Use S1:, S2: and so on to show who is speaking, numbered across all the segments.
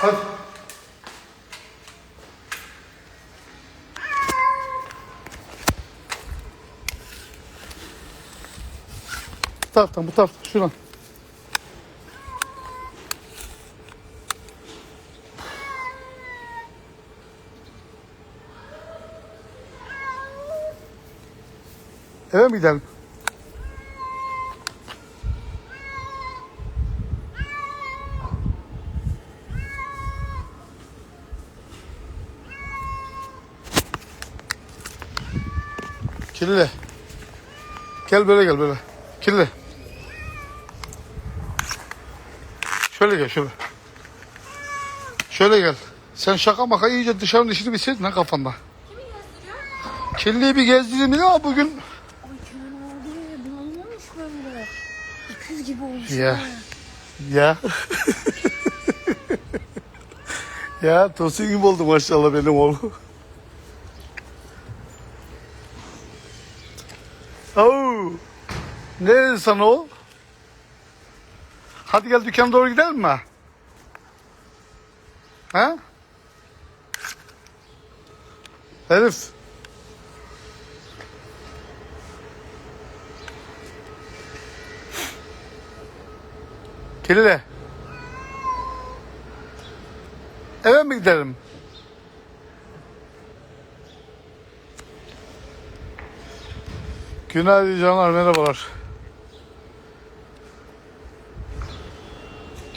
S1: Hadi. Bu taraftan, bu taraftan, şuradan. Eve mi gidelim? Kirli. Gel böyle gel böyle. Kirli. Şöyle gel şöyle. Şöyle gel. Sen şaka maka iyice dışarının işini bitirdin ha kafanda. Kirliyi bir gezdireyim dedim ama bugün.
S2: Öküz gibi olmuş.
S1: Ya. Ya. ya Tosun gibi oldu maşallah benim oğlum. Ne dedi sana o? Hadi gel dükkana doğru gidelim mi? Ha? Herif. Kirli. Eve mi gidelim? Günaydın canlar merhabalar.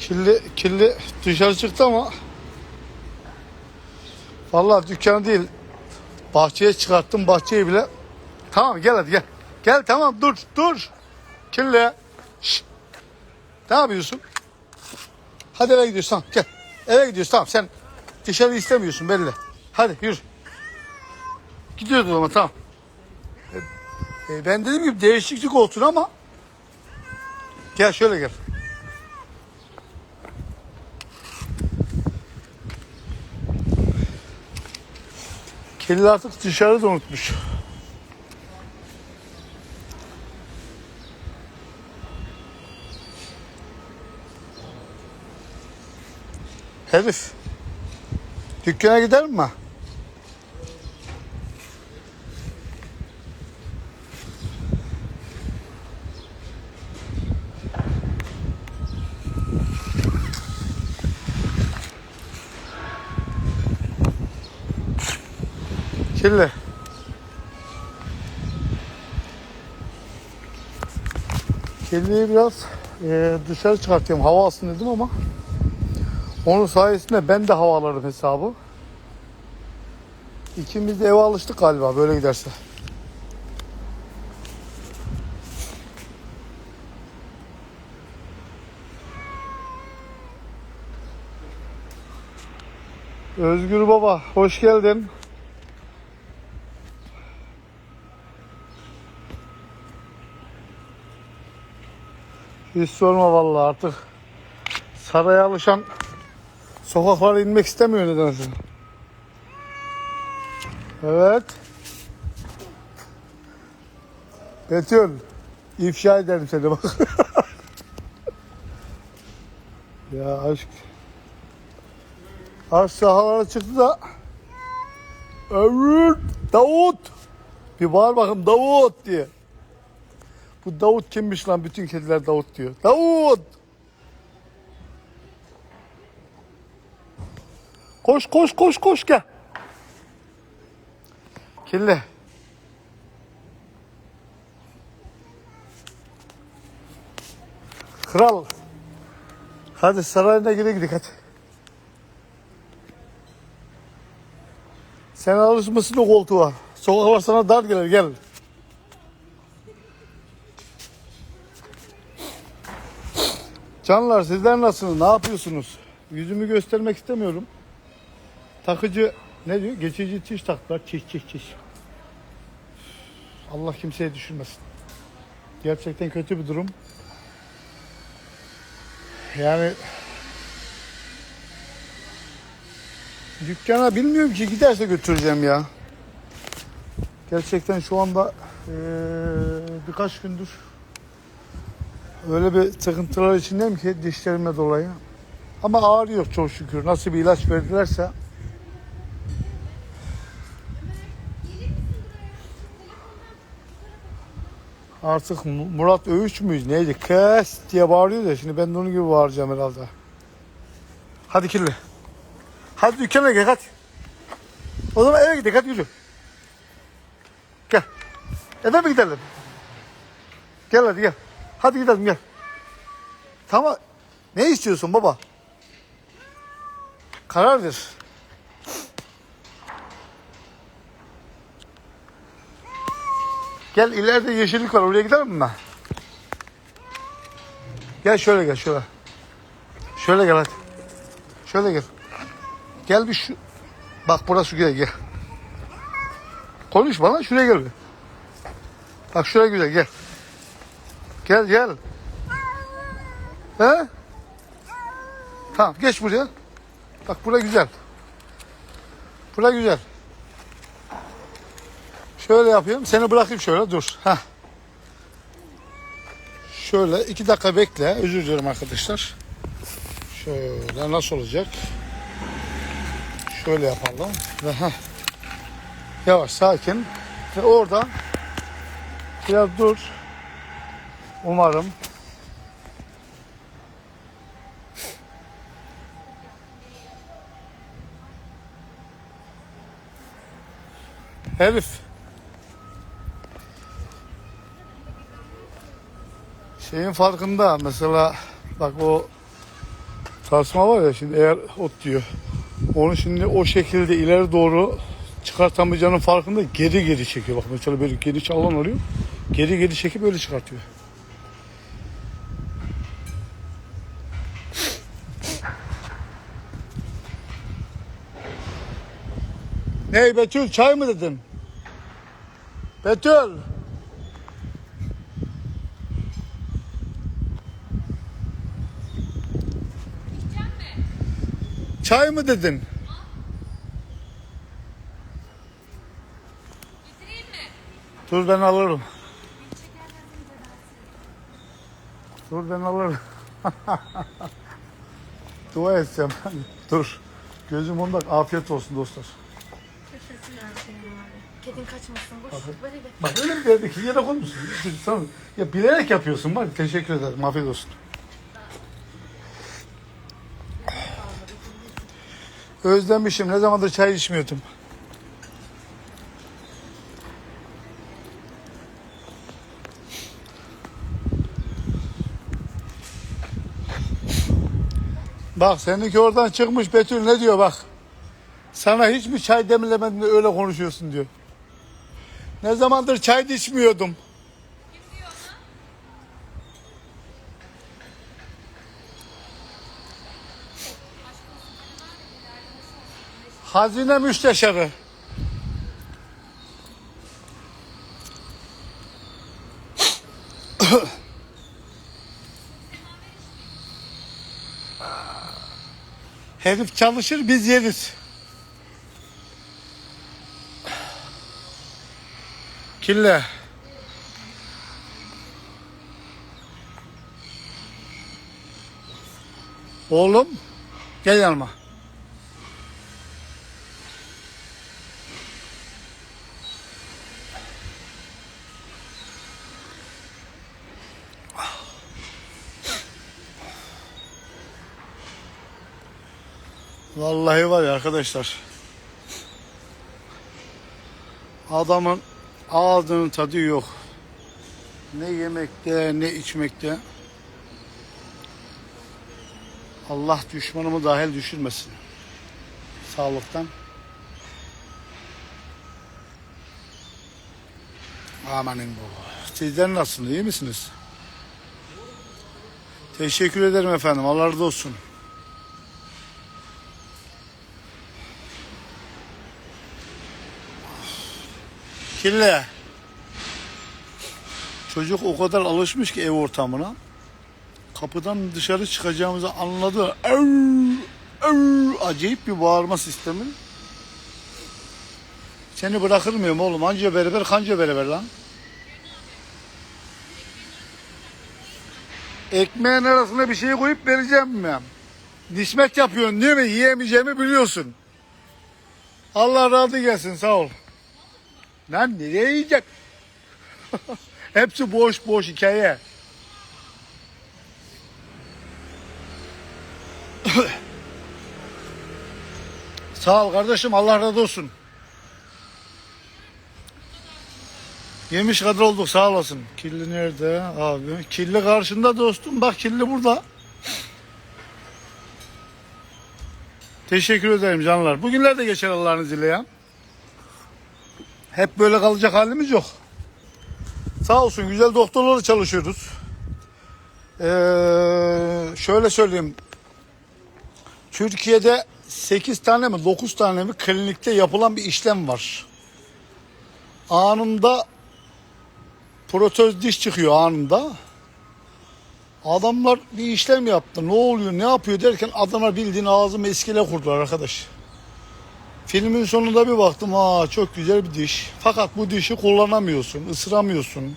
S1: Kirli, kirli dışarı çıktı ama Vallahi dükkanı değil bahçeye çıkarttım bahçeyi bile. Tamam gel hadi gel. Gel tamam dur dur. Kirli. Şşt. Ne yapıyorsun? Hadi eve gidiyorsun tamam gel. Eve gidiyorsun tamam sen dışarı istemiyorsun belli. Hadi yürü. Gidiyoruz ama tamam. E, ben dediğim gibi değişiklik olsun ama gel şöyle gel. Kedi artık dışarıda unutmuş. Herif. Dükkana gider mi? Kirli. Kirliyi biraz e, dışarı çıkartıyorum. Hava alsın dedim ama onun sayesinde ben de havalarım hesabı. İkimiz de eve alıştık galiba böyle giderse. Özgür Baba hoş geldin. Hiç sorma vallahi artık saraya alışan sokaklara inmek istemiyor nedense. Evet. Betül, ifşa ederim seni bak. ya aşk. Aşk sahalara çıktı da. Evet, Davut. Bir bağır bakayım Davut diye. Bu Davut kimmiş lan? Bütün kediler Davut diyor. Davut! Koş koş koş koş gel. Kirli. Kral. Hadi sarayına gire gidelim hadi. Sen alışmışsın o koltuğa. Sokaklar sana dar gelir gel. Canlar sizler nasılsınız? Ne yapıyorsunuz? Yüzümü göstermek istemiyorum. Takıcı ne diyor? Geçici çiş taktılar. Çiş çiş çiş. Allah kimseye düşürmesin. Gerçekten kötü bir durum. Yani dükkana bilmiyorum ki giderse götüreceğim ya. Gerçekten şu anda eee, birkaç gündür öyle bir sıkıntılar içindeyim ki dişlerimle dolayı. Ama ağrı yok çok şükür. Nasıl bir ilaç verdilerse. Artık Mu- Murat Övüç müyüz neydi? Kes diye bağırıyor da şimdi ben de onun gibi bağıracağım herhalde. Hadi kirli. Hadi dükkana gel hadi. O zaman eve gidelim hadi yürü. Gel. Eve mi gidelim? Gel hadi gel. Hadi gidelim gel. Tamam. Ne istiyorsun baba? Karar ver. Gel ileride yeşillik var oraya gidelim mi? Gel şöyle gel şöyle. Şöyle gel hadi. Şöyle gel. Gel bir şu. Bak burası güzel gel. Konuş bana şuraya gel. Bak şuraya güzel gel. Gel gel. He? Tamam geç buraya. Bak bura güzel. Bura güzel. Şöyle yapayım. Seni bırakayım şöyle dur. Heh. Şöyle iki dakika bekle. Özür dilerim arkadaşlar. Şöyle nasıl olacak? Şöyle yapalım. Ve heh. Yavaş sakin. Ve orada biraz dur. Umarım Herif. Şeyin farkında mesela bak o tasma var ya şimdi eğer ot diyor. Onu şimdi o şekilde ileri doğru çıkartamayacağının farkında geri geri çekiyor. Bak mesela böyle geri çalan oluyor. Geri geri çekip öyle çıkartıyor. Ney Betül çay mı dedin? Betül. Çay mı dedin? Dur ben alırım. Dur ben alırım. Dua edeceğim. Dur. Gözüm onda afiyet olsun dostlar.
S2: Kedin kaçmasın. Boş böyle gel.
S1: Bak öyle bir yerde ki yere koymuşsun. Tamam. Ya bilerek yapıyorsun bak. Teşekkür ederim. Afiyet olsun. Özlemişim. Ne zamandır çay içmiyordum. Bak seninki oradan çıkmış Betül ne diyor bak. Sana hiç mi çay demlemedin de öyle konuşuyorsun diyor. Ne zamandır çay da içmiyordum. Hazine müsteşarı. Herif çalışır biz yeriz. Kille. Oğlum gel yanıma. Vallahi var ya arkadaşlar. Adamın ağzının tadı yok. Ne yemekte ne içmekte. Allah düşmanımı dahil düşürmesin. Sağlıktan. Amanın bu. Sizler nasılsınız? iyi misiniz? Teşekkür ederim efendim. Allah razı olsun. Kille. Çocuk o kadar alışmış ki ev ortamına. Kapıdan dışarı çıkacağımızı anladı. Ev, ev, acayip bir bağırma sistemi. Seni bırakır mıyım oğlum? Anca beraber kanca beraber lan. Ekmeğin arasına bir şey koyup vereceğim mi? Nispet yapıyorsun değil mi? Yiyemeyeceğimi biliyorsun. Allah razı gelsin sağ ol. Lan nereye yiyecek? Hepsi boş boş hikaye. Sağ ol kardeşim Allah razı olsun. Yemiş kadar olduk sağ olasın. Kirli nerede abi? Kirli karşında dostum bak kirli burada. Teşekkür ederim canlar. Bugünler de geçer Allah'ın izniyle ya. Hep böyle kalacak halimiz yok. Sağ olsun güzel doktorlarla çalışıyoruz. Ee, şöyle söyleyeyim. Türkiye'de 8 tane mi 9 tane mi klinikte yapılan bir işlem var. Anında protez diş çıkıyor anında. Adamlar bir işlem yaptı. Ne oluyor, ne yapıyor derken adamlar bildiğin ağzımı eskile kurdular arkadaş. Filmin sonunda bir baktım, aa çok güzel bir diş. Fakat bu dişi kullanamıyorsun, ısıramıyorsun.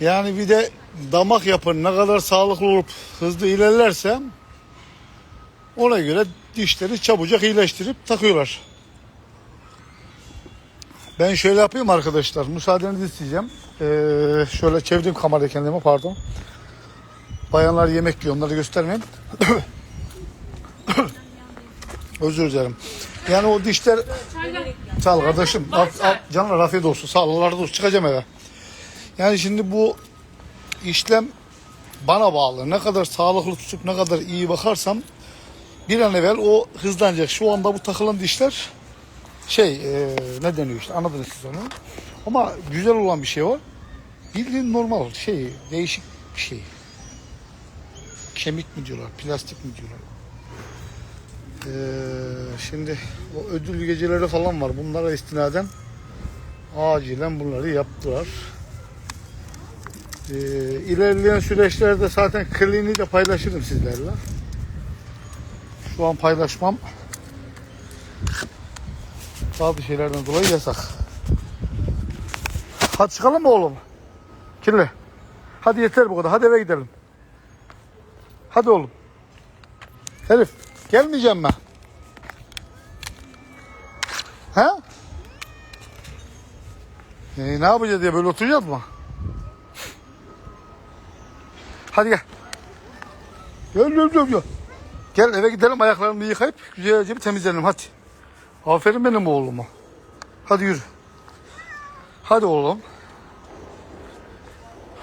S1: Yani bir de damak yapın ne kadar sağlıklı olup hızlı ilerlerse ona göre dişleri çabucak iyileştirip takıyorlar. Ben şöyle yapayım arkadaşlar. Müsaadenizi isteyeceğim. Ee, şöyle çevireyim kamerayı kendime pardon. Bayanlar yemek yiyor. Onları göstermeyeyim. Özür dilerim. Yani o dişler... Sağ ol kardeşim. Al, al, canlar afiyet olsun. Sağ ol. Allah olsun. Çıkacağım eve. Yani şimdi bu işlem bana bağlı. Ne kadar sağlıklı tutup ne kadar iyi bakarsam bir an evvel o hızlanacak. Şu anda bu takılan dişler şey e, ne deniyor işte anladınız siz onu. Ama güzel olan bir şey var. Bildiğin normal şey değişik bir şey. Kemik mi diyorlar, plastik mi diyorlar. Ee, şimdi o ödül geceleri falan var. Bunlara istinaden acilen bunları yaptılar. Ee, ilerleyen süreçlerde zaten kliniği de paylaşırım sizlerle. Şu an paylaşmam bazı şeylerden dolayı yasak. Hadi çıkalım mı oğlum? Kirli. Hadi yeter bu kadar. Hadi eve gidelim. Hadi oğlum. Herif gelmeyeceğim mi? He? E, ne yapacağız diye böyle oturacağız mı? Hadi gel. Gel gel gel gel. Gel eve gidelim ayaklarımı yıkayıp güzelce bir temizleyelim hadi. Aferin benim oğluma. Hadi yürü. Hadi oğlum.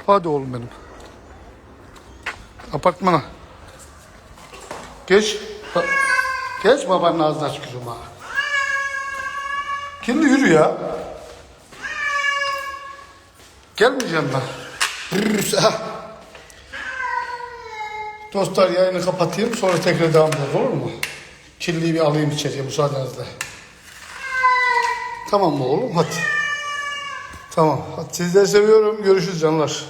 S1: Hadi oğlum benim. Apartmana. Geç. Geç babanın ağzına kızım ha. Kendi yürü ya. Gelmeyeceğim ben. Dostlar yayını kapatayım sonra tekrar devam ederiz olur mu? Kirliyi bir alayım içeriye müsaadenizle. Tamam mı oğlum? Hadi. Tamam. Hadi sizleri seviyorum. Görüşürüz canlar.